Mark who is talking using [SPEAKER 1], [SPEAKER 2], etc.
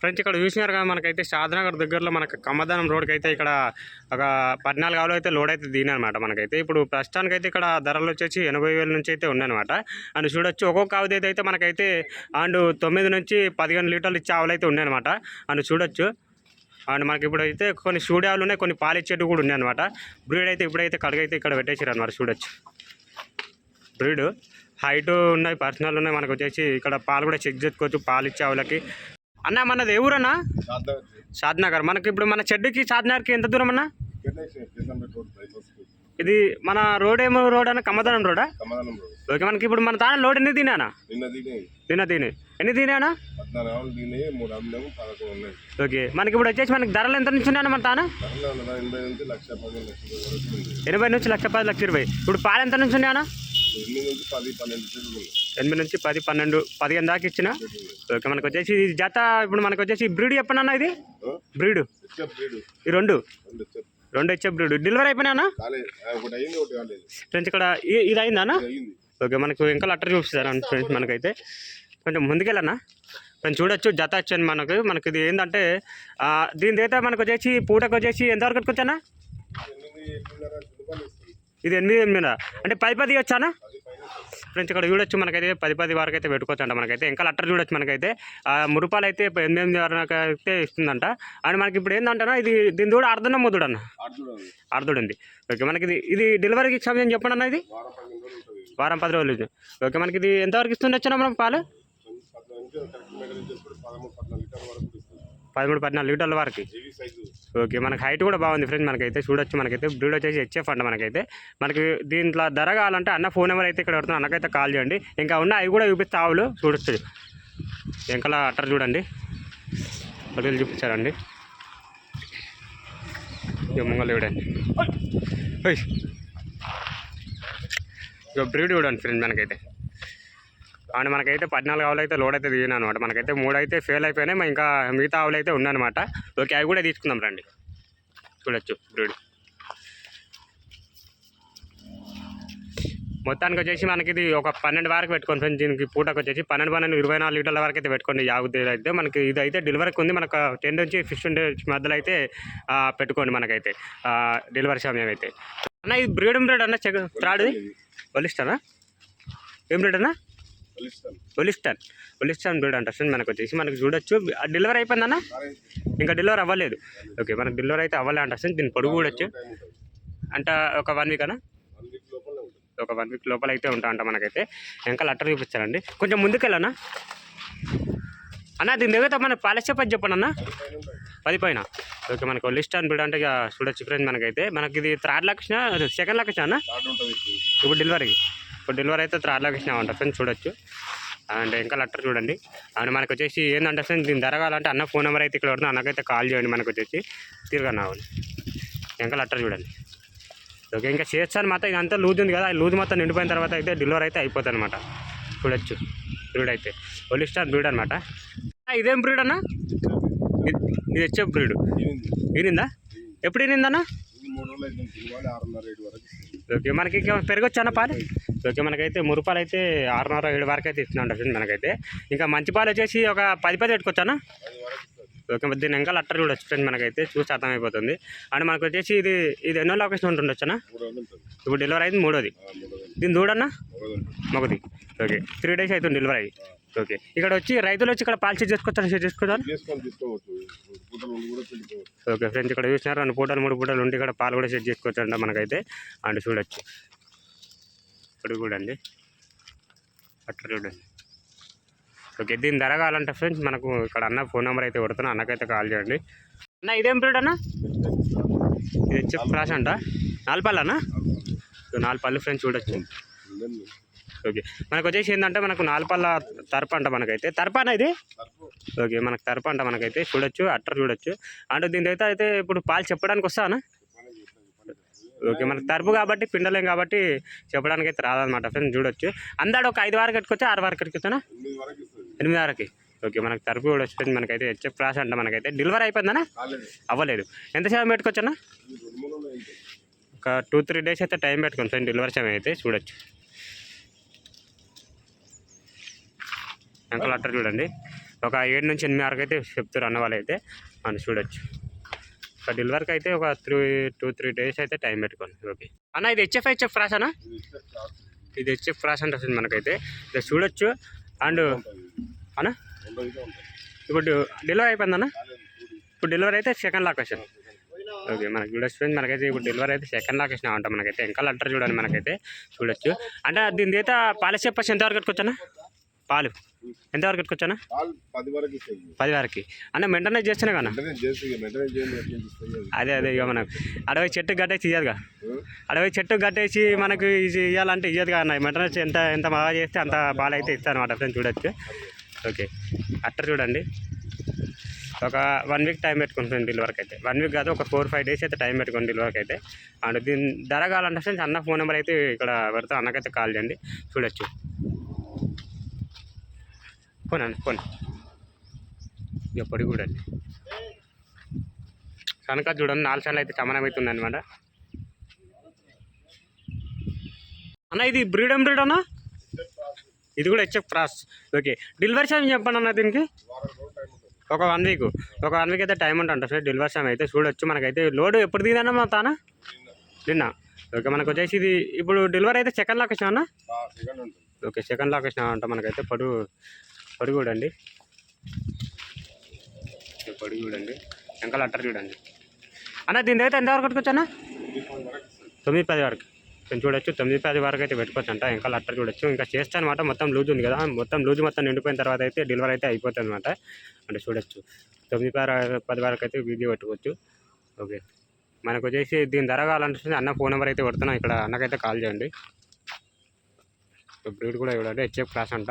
[SPEAKER 1] Friends ఇక్కడ చూసినారు కదా మనకైతే షాద్నగర్ దగ్గరలో మనకి కమ్మదానం రోడ్కి అయితే ఇక్కడ ఒక పద్నాలుగు ఆవులు అయితే లోడ్ అయితే దిగినమాట మనకైతే. ఇప్పుడు ప్రస్తుతానికి అయితే ఇక్కడ ధరలు వచ్చేసి ఎనభై వేల నుంచి అయితే ఉన్నాయన్నమాట. అండ్ చూడొచ్చు ఒక్కొక్క ఆవుది అయితే మనకైతే అండ్ తొమ్మిది నుంచి పదిహేను లీటర్లు ఇచ్చే ఆవులు అయితే ఉన్నాయన్నమాట. అండ్ చూడొచ్చు అండ్ మనకి ఇప్పుడు అయితే కొన్ని సూడి ఆవులు ఉన్నాయి కొన్ని పాలిచ్చేట్టు కూడా ఉన్నాయి అనమాట బ్రీడ్ అయితే ఇప్పుడైతే కడగైతే ఇక్కడ పెట్టేసారు అనమాట చూడొచ్చు. బ్రీడ్ హైట్ ఉన్నాయి పర్సనల్ ఉన్నాయి మనకు వచ్చేసి ఇక్కడ పాలు కూడా చెక్ చేసుకోవచ్చు పాలు ఇచ్చే ఆవులకి. అన్న మనది ఏ ఊరన్నా? షాద్నగర్ మనకి ఇప్పుడు మన చెడ్డుకి షాద్నగర్కి ఎంత దూరం అన్న? ఇది మన రోడ్ ఏమో రోడ్ అన్న కమ్మదనం రోడా? ఓకే మనకి ఇప్పుడు మన తాన లోడ్ ఎన్ని తినానా తిన తిని ఎన్ని తినానా ఓకే మనకి ఇప్పుడు వచ్చేసి మనకి ధరలు ఎంత నుంచి ఉన్నాయన్న మన తాన?
[SPEAKER 2] ఎనభై నుంచి లక్ష
[SPEAKER 1] పది లక్ష ఇరవై. ఇప్పుడు పాలు ఎంత నుంచి ఉన్నాయన్నా?
[SPEAKER 2] ఎనిమిది నుంచి పది పన్నెండు
[SPEAKER 1] పదిహేను దాకా ఇచ్చిన. ఓకే మనకు వచ్చేసి ఇది జత ఇప్పుడు మనకు వచ్చేసి బ్రీడ్ చెప్పనన్నా ఇది? బ్రీడ్. ఈ రెండు?
[SPEAKER 2] రెండు
[SPEAKER 1] ఇచ్చే బ్రీడ్. డెలివరీ అయిపోయినా ఫ్రెండ్స్ ఇక్కడ ఇది అయిందా
[SPEAKER 2] ఇది అయింది.
[SPEAKER 1] ఓకే మనకు ఇంకా లెటర్ చూపిస్తారు ఫ్రెండ్స్ మనకైతే. కొంచెం ముందుకెళ్ళన్నా కొంచెం చూడొచ్చు జత వచ్చాను మనకు. మనకి ఇది ఏంటంటే దీని అయితే మనకు వచ్చేసి పూటకు వచ్చేసి ఎంతవరకు
[SPEAKER 2] ఎనిమిదిన్నర ఇస్తుంది
[SPEAKER 1] ఇది ఎనిమిది ఎనిమిది అంటే పది పది వచ్చానా ఫ్రెండ్స్ ఇక్కడ చూడొచ్చు మనకైతే పది పది వరకు అయితే పెట్టుకోవచ్చు అంట మనకైతే. ఇంకా లెటర్ చూడొచ్చు మనకైతే. ఆ మురుపాలు అయితే ఎనిమిది వరకు అయితే ఇస్తుందంట. అండ్ మనకి ఇప్పుడు ఏంటంటే ఇది దీని కూడా అర్ధన ముదుడు అన్న అర్ధుడు ఉంది ఓకే మనకి ఇది ఇది డెలివరీకి సమయం చెప్పండి అన్న ఇది?
[SPEAKER 2] వారం
[SPEAKER 1] పది రోజులు ఓకే మనకి ఇది ఎంతవరకు ఇస్తుండొచ్చు మనం పాలు?
[SPEAKER 2] పదమూడు పద్నాలుగు వరకు
[SPEAKER 1] లీటర్ల వరకు. ఓకే మనకి హైట్ కూడా బాగుంది ఫ్రెండ్స్ మనకైతే. చూడొచ్చు మనకైతే. బ్రీడ్ వచ్చేసి హెచ్ఎఫ్ అంట మనకైతే. మనకి దీంట్లో ధర కావాలంటే అన్న ఫోన్ నెంబర్ అయితే ఇక్కడ పెడుతున్నా. అన్నకైతే కాల్ చేయండి. ఇంకా ఉన్న అవి కూడా చూపిస్తే ఆవులు. చూడొచ్చు. వెంకల అట్టర్ చూడండి. పదివేలు చూపించారండి. ఇక చూడండి. ఇక బ్రీడ్ చూడండి ఫ్రెండ్ మనకైతే. అండ్ మనకైతే పద్నాలుగు ఆవులు అయితే లోడ్ అయితే దిగిన అనమాట మనకైతే మూడు అయితే ఫెయిల్ అయిపోయినాయి. ఇంకా మిగతా ఆవులు అయితే ఉన్నాయన్నమాట ఓకే అవి కూడా తీసుకుందాం రండి. చూడొచ్చు బ్రీడ్ మొత్తానికి వచ్చేసి మనకి ఇది ఒక పన్నెండు వరకు పెట్టుకోండి ఫ్రెండ్స్. దీనికి పూటకు వచ్చేసి పన్నెండు పన్నెండు ఇరవై నాలుగు లీటర్ల వరకు అయితే పెట్టుకోండి యాగుద్ది అయితే. మనకి ఇది అయితే డెలివరీకి ఉంది. మనకు టెన్ నుంచి ఫిఫ్టీన్ డేస్ మధ్యలో అయితే పెట్టుకోండి మనకైతే. డెలివరీ సమయం అయితే. అన్న ఇది బ్రీడ్ బ్రీడ్ అన్న చెక్ త్రాడుది? వలిస్తానా ఏం బ్రీడ్ అన్నా? ఒలిస్టాన్ ఒలిస్టాన్ బ్రీడ్ అంట మనకు వచ్చేసి. మనకు చూడొచ్చు. డెలివరీ అయిపోయిందన్న ఇంకా డెలివరీ అవ్వలేదు. ఓకే మనకు డెలివరీ అయితే అవ్వలే అంట దీన్ని పొడుగు చూడొచ్చు.
[SPEAKER 2] టైం ఉంటుంది
[SPEAKER 1] అంటే ఒక వన్ వీక్ అన్న? ఒక వన్ వీక్ లోపల అయితే ఉంటా అంట మనకైతే. ఇంకా లెటర్ చూపించారండి కొంచెం ముందుకెళ్ళనా? అన్న దీని దగ్గర మన పాలసీ పది చెప్పండి అన్న.
[SPEAKER 2] పది పైన.
[SPEAKER 1] పైన ఓకే మనకు లిస్ట్ అని బిడ్ అంటే ఇక చూడొచ్చు ఫ్రెండ్ మనకైతే. మనకి ఇది థర్డ్ లక్షణ సెకండ్ లక్షణ అన్న?
[SPEAKER 2] ఇప్పుడు.
[SPEAKER 1] డెలివరీ. డెలివరీ అయితే థర్డ్ లక్షణ అంట ఫ్రెండ్ చూడొచ్చు. అండ్ ఇంకా లెటర్ చూడండి. అండ్ మనకు వచ్చేసి ఏంటంటే ఫ్రెండ్ దీన్ని జరగాలంటే అన్న ఫోన్ నెంబర్ అయితే ఇక్కడ ఉంటుంది అన్నకైతే కాల్ చేయండి మనకు వచ్చేసి. తిరగన్నా వాళ్ళు. ఇంకా లెటర్ చూడండి. ఓకే ఇంకా చేస్తాను మాత్రం ఇదంతా లూజ్ ఉంది కదా ఆ లూజ్ మొత్తం నిండిపోయిన తర్వాత అయితే డెలివరీ అయితే అయిపోతుంది అనమాట చూడొచ్చు. బ్రీడ్ అయితే. ఒలిస్టార్ బ్రీడ్ అనమాట ఇదేం బ్రీడ్ అన్న? ఇది- వచ్చే బ్రీడ్.
[SPEAKER 2] ఈనిందా
[SPEAKER 1] ఎప్పుడు
[SPEAKER 2] ఇస్తుంది.
[SPEAKER 1] ఓకే మనకి ఇంకా పెరగొచ్చు అన్న పాలు? ఓకే మనకైతే మురుపాలు అయితే ఆరున్నర ఏడు వరకు అయితే ఇస్తున్నాం ఫ్రెండ్ మనకైతే. ఇంకా మంచి పాలు వచ్చేసి ఒక పది పది
[SPEAKER 2] పెట్టుకోవచ్చానా?
[SPEAKER 1] ఓకే దీని ఇంకా లెటర్ చూడొచ్చు ఫ్రెండ్ మనకైతే చూసి అర్థమైపోతుంది. అండ్ మనకు వచ్చేసి ఇది ఇది ఎన్నో లొకేషన్ ఉంటుండొచ్చు అన్న ఇప్పుడు డెలివరీ అయింది మూడోది.
[SPEAKER 2] దీని
[SPEAKER 1] దీన్ని చూడన్నా మొగది. ఓకే త్రీ డేస్ అవుతుంది డెలివరీ అయ్యి. ఓకే ఇక్కడ వచ్చి రైతులు వచ్చి ఇక్కడ పాలు చేసుకోవచ్చు
[SPEAKER 2] షేర్ చేసుకోవచ్చు
[SPEAKER 1] ఓకే ఫ్రెండ్స్ ఇక్కడ చూసినారు? రెండు పూటలు మూడు పూటలు ఉండి ఇక్కడ పాలు కూడా సెట్ చేసుకోవచ్చు అంట మనకైతే. అండ్ చూడొచ్చు. ఇప్పుడు కూడా అండి అట్లా చూడండి. ఓకే దీని ధర కావాలంటే ఫ్రెండ్స్ మనకు ఇక్కడ అన్న ఫోన్ నెంబర్ అయితే కొడుతున్నా అన్నకైతే కాల్ చేయండి. అన్న ఇదేం బ్రీడ్ అన్న? ఇది వచ్చి ప్రాష్ అంట. అన్న నాలుగు పళ్ళు ఫ్రెండ్స్ చూడొచ్చు. ఓకే మనకు వచ్చేసి ఏంటంటే మనకు నాలుగు పళ్ళ తరపు అంట మనకైతే. తరపు అన్న ఇది? ఓకే మనకు తరపు అంట మనకైతే. చూడొచ్చు అట్టర్ చూడొచ్చు. అంటే దీని అయితే అయితే ఇప్పుడు పాలు చెప్పడానికి వస్తానా
[SPEAKER 2] చెప్తాను, చెప్పండి.
[SPEAKER 1] ఓకే మనకు తరపు కాబట్టి పిండలేం కాబట్టి చెప్పడానికి అయితే రాదనమాట ఫ్రెండ్స్ చూడొచ్చు. అందాడు ఒక ఐదు వరకు కట్టుకొచ్చా ఆరు వరకు కట్టుకొచ్చానా?
[SPEAKER 2] ఎనిమిది వరకు
[SPEAKER 1] ఓకే మనకు తరపు కూడా వచ్చింది మనకైతే హెచ్ఎఫ్ క్రాస్ అంట మనకైతే. డెలివరీ అయిపోయిందనా? అవ్వలేదు. ఎంత పెట్టుకోవచ్చనా
[SPEAKER 2] రోజులు అయింది.
[SPEAKER 1] ఒక టూ త్రీ డేస్ అయితే టైం పెట్టుకోండి ఫ్రెండ్ డెలివరీ సమయం అయితే చూడొచ్చు. అంకల్ అట్టర్ చూడండి. ఒక ఏడు నుంచి ఎనిమిది వరకు అయితే చెప్తారు అన్న వాళ్ళు అయితే మనం చూడొచ్చు. ఒక డెలివరీకి అయితే ఒక త్రీ టూ త్రీ డేస్ అయితే టైం పెట్టుకోండి. ఓకే అన్న ఇది హెచ్ఎఫ్ హెచ్ఎఫ్ ఫ్రాస్ అన్న?
[SPEAKER 2] ఇది
[SPEAKER 1] హెచ్ఎఫ్ ఫ్రాస్ అంటే వస్తుంది మనకైతే. ఇది చూడొచ్చు. అండ్ అన్నా?
[SPEAKER 2] అన్న
[SPEAKER 1] ఇప్పుడు డెలివరీ అయిపోయిందన్న
[SPEAKER 2] అన్న?
[SPEAKER 1] ఇప్పుడు డెలివరీ అయితే సెకండ్ లొకేషన్ ఓకే మనకి చూడొచ్చు మనకైతే ఇప్పుడు డెలివరీ అయితే సెకండ్ లొకేషన్ అంట మనకైతే. ఇంకా లెటర్ చూడండి మనకైతే. చూడొచ్చు. అంటే దీని అయితే పాలసీ పర్సెంట్ ఎంతవరకు అన్న? పాలు.
[SPEAKER 2] పాలు పది వరకు ఇస్తాయి
[SPEAKER 1] పది వరకు. అన్న మెయింటెనెన్స్ చేస్తేనే కదా
[SPEAKER 2] అది.
[SPEAKER 1] అదే ఇక మనకు. అడవి చెట్టు గట్టేసి ఇయ్యదుగా? అడవి చెట్టు గట్టేసి మనకు ఇది ఇవ్వాలంటే ఇయ్యదు కదా మెయింటెనెన్స్ ఎంత ఎంత బాగా చేస్తే అంత బాగా అయితే ఇస్తాను అనమాట ఫ్రెండ్స్ చూడొచ్చు. ఓకే. అట్టర్ చూడండి. ఒక వన్ వీక్ టైం పెట్టుకుంటుంది డెలివరీకి అయితే. వన్ వీక్ కాదు ఒక ఫోర్ ఫైవ్ డేస్ అయితే టైం పెట్టుకోండి డెలివరీకి అయితే. అండ్ దీని ధర కావాలంటే ఫ్రెండ్స్ అన్న ఫోన్ నెంబర్ అయితే ఇక్కడ పెడతా అన్నకైతే కాల్ చేయండి. చూడొచ్చు. ఫోన్ అండి ఫోన్ ఇక పొడి కూడా అండి కనుక చూడండి నాలుగు సార్లు అయితే చమనం అవుతుంది అనమాట అన్న ఇది బ్రీడమ్ బ్రీడ్ అన్న? ఇది కూడా HF cross. Okay. Delivery time చెప్పండి అన్న దీనికి. ఒక వన్ వీక్. ఒక వన్ వీక్ అయితే టైం ఉంటుంది సార్ డెలివరీ టైం అయితే చూడొచ్చు. మనకైతే లోడ్ ఎప్పుడు దిగదన్నా మా తాన? నిన్న. ఓకే మనకు వచ్చేసి ఇది ఇప్పుడు డెలివరీ అయితే సెకండ్ లొకేషన్ అన్న? ఓకే సెకండ్ లొకేషన్ అంట మనకైతే. పొడు పొడి చూడండి. పొడి చూడండి. వెంకల అట్టర్ చూడండి. అన్న దీని అయితే ఎంతవరకు కట్టుకోవచ్చు అన్న తొమ్మిది పది వరకు. కొంచెం చూడొచ్చు. తొమ్మిది పది వరకు అయితే పెట్టుకోవచ్చు అంట ఇంకా లట్టర్ చూడొచ్చు. ఇంకా చేస్తే అనమాట మొత్తం లూజ్ ఉంది కదా. మొత్తం లూజ్ మొత్తం నిండిపోయిన తర్వాత అయితే డెలివరీ అయితే అయిపోతుంది అనమాట అంటే చూడొచ్చు. తొమ్మిది పది పది వరకు అయితే వీడియో పెట్టుకోవచ్చు. ఓకే. మనకు వచ్చేసి దీని ధర కావాలంటే అన్న ఫోన్ నెంబర్ అయితే పెడుతున్నాం. ఇక్కడ అన్నకైతే కాల్ చేయండి. బ్రీడ్ కూడా చూడండి. హెచ్ఎఫ్ క్లాస్ అంట.